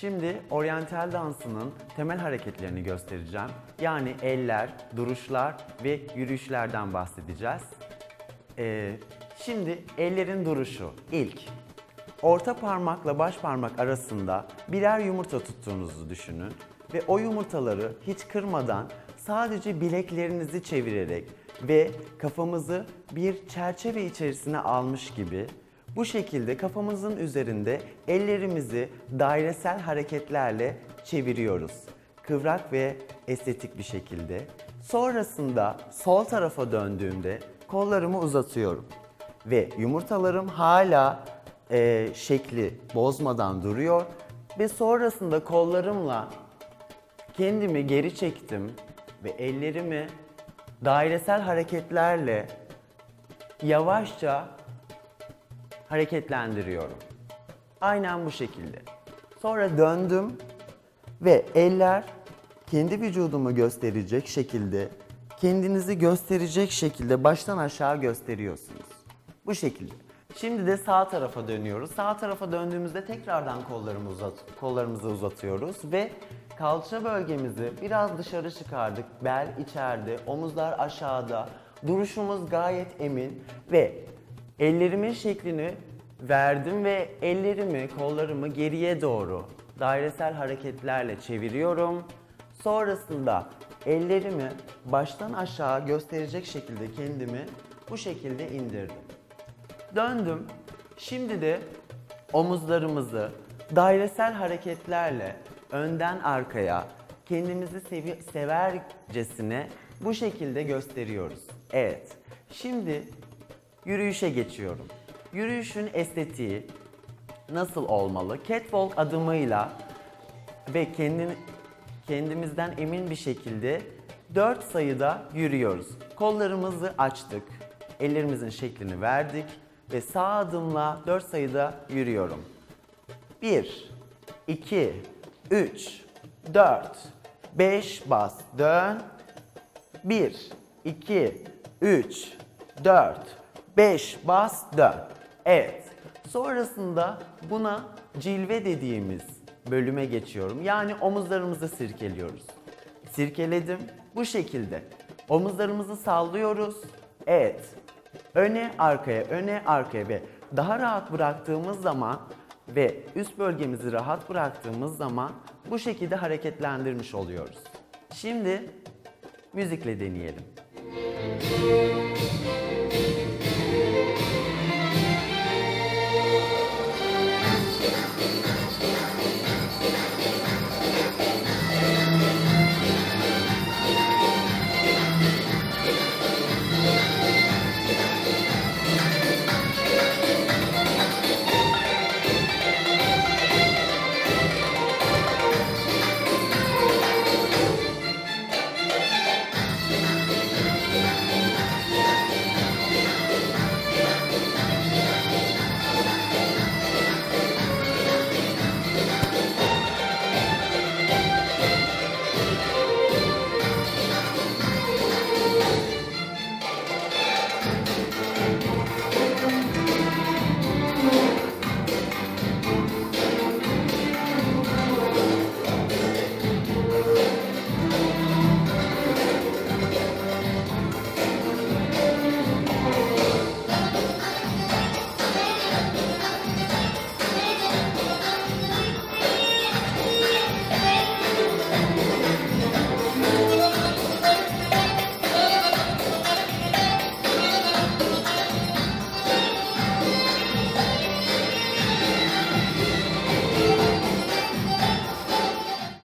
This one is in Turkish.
Şimdi oryantal dansının temel hareketlerini göstereceğim. Yani eller, duruşlar ve yürüyüşlerden bahsedeceğiz. Ee, şimdi ellerin duruşu. İlk, orta parmakla baş parmak arasında birer yumurta tuttuğunuzu düşünün ve o yumurtaları hiç kırmadan sadece bileklerinizi çevirerek ve kafamızı bir çerçeve içerisine almış gibi bu şekilde kafamızın üzerinde ellerimizi dairesel hareketlerle çeviriyoruz. Kıvrak ve estetik bir şekilde. Sonrasında sol tarafa döndüğümde kollarımı uzatıyorum. Ve yumurtalarım hala e, şekli bozmadan duruyor. Ve sonrasında kollarımla kendimi geri çektim ve ellerimi dairesel hareketlerle yavaşça hareketlendiriyorum. Aynen bu şekilde. Sonra döndüm ve eller kendi vücudumu gösterecek şekilde, kendinizi gösterecek şekilde baştan aşağı gösteriyorsunuz. Bu şekilde. Şimdi de sağ tarafa dönüyoruz. Sağ tarafa döndüğümüzde tekrardan kollarımızı, uzat, kollarımızı uzatıyoruz ve kalça bölgemizi biraz dışarı çıkardık. Bel içeride, omuzlar aşağıda. Duruşumuz gayet emin ve ellerimin şeklini verdim ve ellerimi, kollarımı geriye doğru dairesel hareketlerle çeviriyorum. Sonrasında ellerimi baştan aşağı gösterecek şekilde kendimi bu şekilde indirdim. Döndüm. Şimdi de omuzlarımızı dairesel hareketlerle önden arkaya kendimizi sevi- severcesine bu şekilde gösteriyoruz. Evet. Şimdi yürüyüşe geçiyorum. Yürüyüşün estetiği nasıl olmalı? Catwalk adımıyla ve kendini, kendimizden emin bir şekilde 4 sayıda yürüyoruz. Kollarımızı açtık, ellerimizin şeklini verdik ve sağ adımla 4 sayıda yürüyorum. 1, 2, 3, 4, 5 bas, dön. 1, 2, 3, 4, 5 bas, dön. Evet. Sonrasında buna cilve dediğimiz bölüme geçiyorum. Yani omuzlarımızı sirkeliyoruz. Sirkeledim. Bu şekilde. Omuzlarımızı sallıyoruz. Evet. Öne arkaya, öne arkaya ve daha rahat bıraktığımız zaman ve üst bölgemizi rahat bıraktığımız zaman bu şekilde hareketlendirmiş oluyoruz. Şimdi müzikle deneyelim.